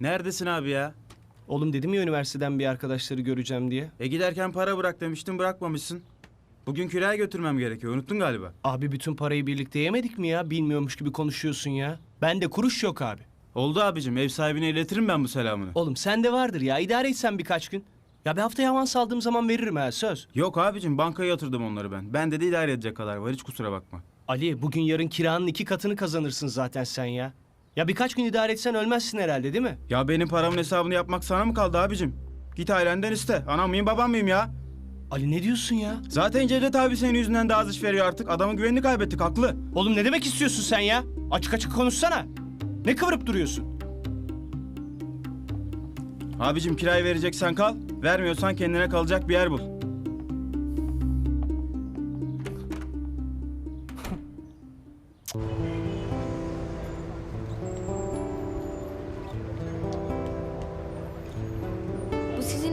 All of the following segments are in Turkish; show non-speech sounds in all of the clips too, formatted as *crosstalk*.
Neredesin abi ya? Oğlum dedim ya üniversiteden bir arkadaşları göreceğim diye. E giderken para bırak demiştin bırakmamışsın. Bugün kiraya götürmem gerekiyor. Unuttun galiba. Abi bütün parayı birlikte yemedik mi ya? Bilmiyormuş gibi konuşuyorsun ya. Bende kuruş yok abi. Oldu abicim. Ev sahibine iletirim ben bu selamını. Oğlum sende vardır ya. İdare etsen birkaç gün. Ya bir haftaya avans aldığım zaman veririm ha söz. Yok abicim bankaya yatırdım onları ben. Bende de idare edecek kadar var. Hiç kusura bakma. Ali bugün yarın kiranın iki katını kazanırsın zaten sen ya. Ya birkaç gün idare etsen ölmezsin herhalde değil mi? Ya benim paramın hesabını yapmak sana mı kaldı abicim? Git ailenden iste. Anam mıyım babam mıyım ya? Ali ne diyorsun ya? Zaten Cevdet abi senin yüzünden daha az iş veriyor artık. Adamın güvenini kaybettik haklı. Oğlum ne demek istiyorsun sen ya? Açık açık konuşsana. Ne kıvırıp duruyorsun? Abicim kirayı vereceksen kal. Vermiyorsan kendine kalacak bir yer bul.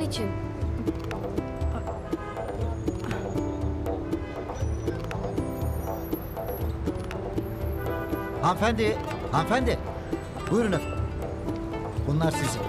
İçin. Hanımefendi, hanımefendi. Buyurun efendim. Bunlar sizin.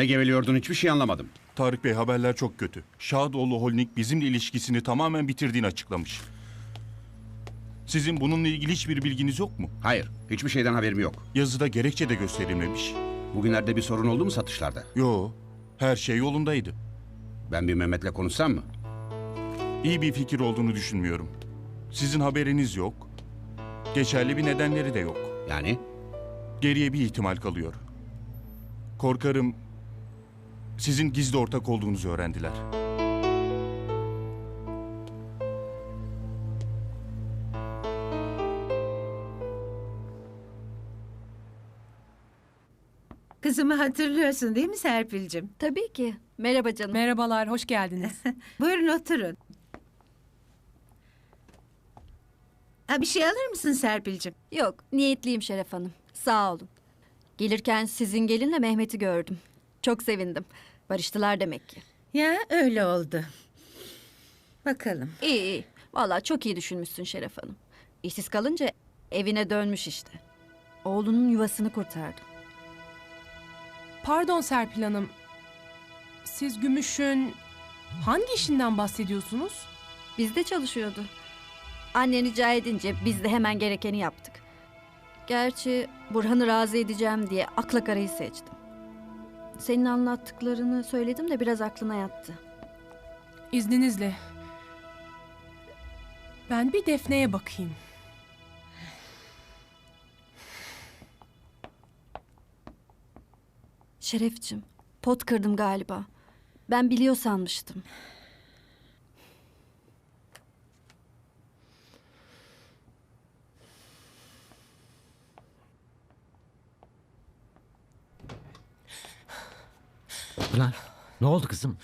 Ne geveliyordun hiçbir şey anlamadım. Tarık Bey haberler çok kötü. Şadoğlu Holding bizimle ilişkisini tamamen bitirdiğini açıklamış. Sizin bununla ilgili hiçbir bilginiz yok mu? Hayır, hiçbir şeyden haberim yok. Yazıda gerekçe de gösterilmemiş. Bugünlerde bir sorun oldu mu satışlarda? Yo, her şey yolundaydı. Ben bir Mehmet'le konuşsam mı? İyi bir fikir olduğunu düşünmüyorum. Sizin haberiniz yok. Geçerli bir nedenleri de yok. Yani? Geriye bir ihtimal kalıyor. Korkarım sizin gizli ortak olduğunuzu öğrendiler. Kızımı hatırlıyorsun değil mi Serpil'cim? Tabii ki. Merhaba canım. Merhabalar, hoş geldiniz. *laughs* Buyurun oturun. Ha, bir şey alır mısın Serpil'cim? Yok, niyetliyim Şeref Hanım. Sağ olun. Gelirken sizin gelinle Mehmet'i gördüm. Çok sevindim. Barıştılar demek ki. Ya öyle oldu. Bakalım. İyi iyi. Vallahi çok iyi düşünmüşsün Şeref Hanım. İşsiz kalınca evine dönmüş işte. Oğlunun yuvasını kurtardı. Pardon Serpil Hanım. Siz Gümüş'ün hangi işinden bahsediyorsunuz? Bizde çalışıyordu. Annen rica edince biz de hemen gerekeni yaptık. Gerçi Burhan'ı razı edeceğim diye akla karayı seçtim. Senin anlattıklarını söyledim de biraz aklına yattı. İzninizle. Ben bir Defne'ye bakayım. Şerefçim, pot kırdım galiba. Ben biliyor sanmıştım. Pınar, ne oldu kızım?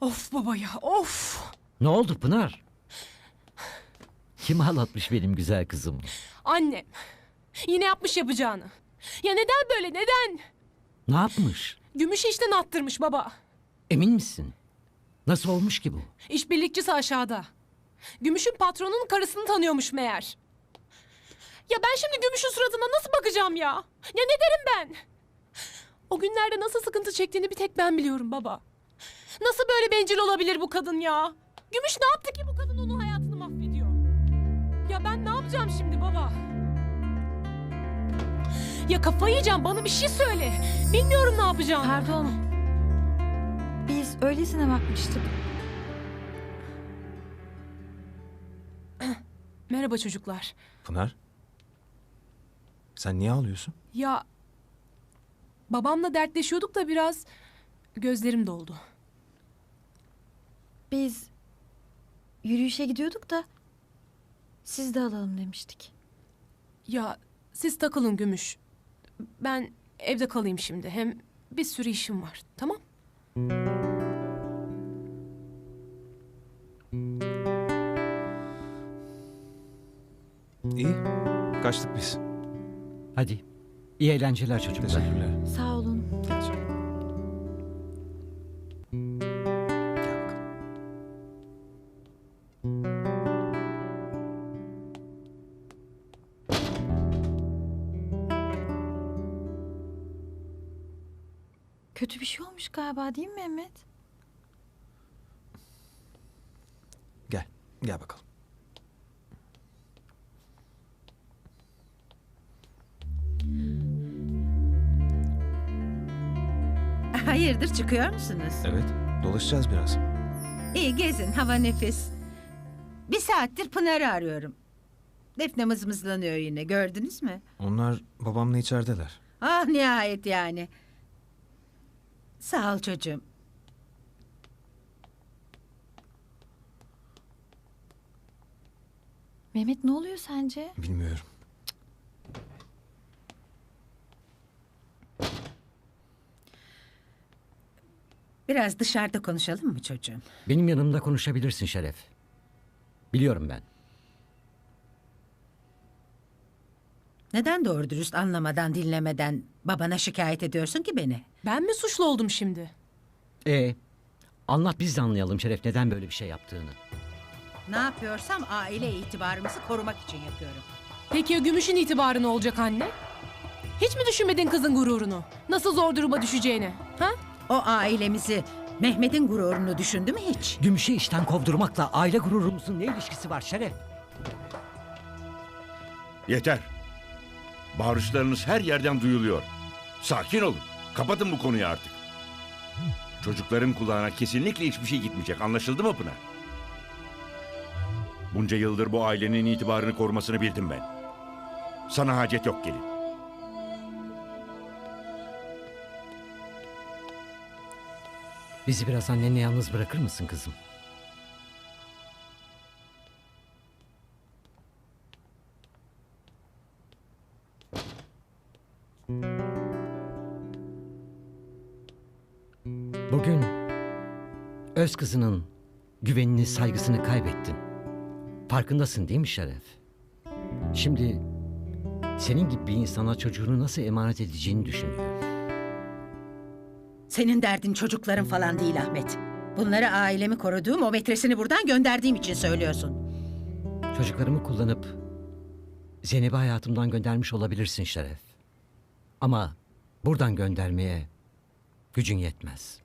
Of baba ya, of! Ne oldu Pınar? Kim ağlatmış benim güzel kızım? Annem. Yine yapmış yapacağını. Ya neden böyle, neden? Ne yapmış? Gümüş'ü işten attırmış baba. Emin misin? Nasıl olmuş ki bu? İşbirlikçisi aşağıda. Gümüş'ün patronunun karısını tanıyormuş meğer. Ya ben şimdi Gümüş'ün suratına nasıl bakacağım ya? Ya ne derim ben? O günlerde nasıl sıkıntı çektiğini bir tek ben biliyorum baba. Nasıl böyle bencil olabilir bu kadın ya? Gümüş ne yaptı ki bu kadın onun hayatını mahvediyor? Ya ben ne yapacağım şimdi baba? Ya kafayı yiyeceğim bana bir şey söyle. Bilmiyorum ne yapacağım. Pardon. Biz öylesine bakmıştık. *clears throat* Merhaba çocuklar. Pınar? Sen niye ağlıyorsun? Ya babamla dertleşiyorduk da biraz gözlerim doldu. Biz yürüyüşe gidiyorduk da siz de alalım demiştik. Ya siz takılın Gümüş. Ben evde kalayım şimdi. Hem bir sürü işim var. Tamam? İyi. Kaçtık biz. Hadi. İyi eğlenceler çocuklar. Teşekkürler. Sağ olun. Gel canım. Gel bakalım. Kötü bir şey olmuş galiba değil mi Mehmet? Gel. Gel bakalım. Hayırdır çıkıyor musunuz? Evet. Dolaşacağız biraz. İyi gezin hava nefis. Bir saattir Pınar'ı arıyorum. Defne mızmızlanıyor yine gördünüz mü? Onlar babamla içerideler. Ah nihayet yani. Sağ ol çocuğum. Mehmet ne oluyor sence? Bilmiyorum. Biraz dışarıda konuşalım mı çocuğum? Benim yanımda konuşabilirsin Şeref. Biliyorum ben. Neden doğru dürüst anlamadan dinlemeden babana şikayet ediyorsun ki beni? Ben mi suçlu oldum şimdi? E anlat biz de anlayalım Şeref neden böyle bir şey yaptığını. Ne yapıyorsam aile itibarımızı korumak için yapıyorum. Peki ya Gümüş'ün itibarı ne olacak anne? Hiç mi düşünmedin kızın gururunu? Nasıl zor duruma düşeceğini? Ha? O ailemizi, Mehmet'in gururunu düşündü mü hiç? Gümüşü işten kovdurmakla aile gururumuzun ne ilişkisi var Şeref? Yeter. Bağırışlarınız her yerden duyuluyor. Sakin olun. Kapatın bu konuyu artık. Çocukların kulağına kesinlikle hiçbir şey gitmeyecek. Anlaşıldı mı Pınar? Bunca yıldır bu ailenin itibarını korumasını bildim ben. Sana hacet yok gelin. Bizi biraz annenle yalnız bırakır mısın kızım? Bugün öz kızının güvenini, saygısını kaybettin. Farkındasın değil mi Şeref? Şimdi senin gibi bir insana çocuğunu nasıl emanet edeceğini düşünüyor. Senin derdin çocukların falan değil Ahmet. Bunları ailemi koruduğum o metresini buradan gönderdiğim için söylüyorsun. Çocuklarımı kullanıp Zeynep'i hayatımdan göndermiş olabilirsin Şeref. Ama buradan göndermeye gücün yetmez.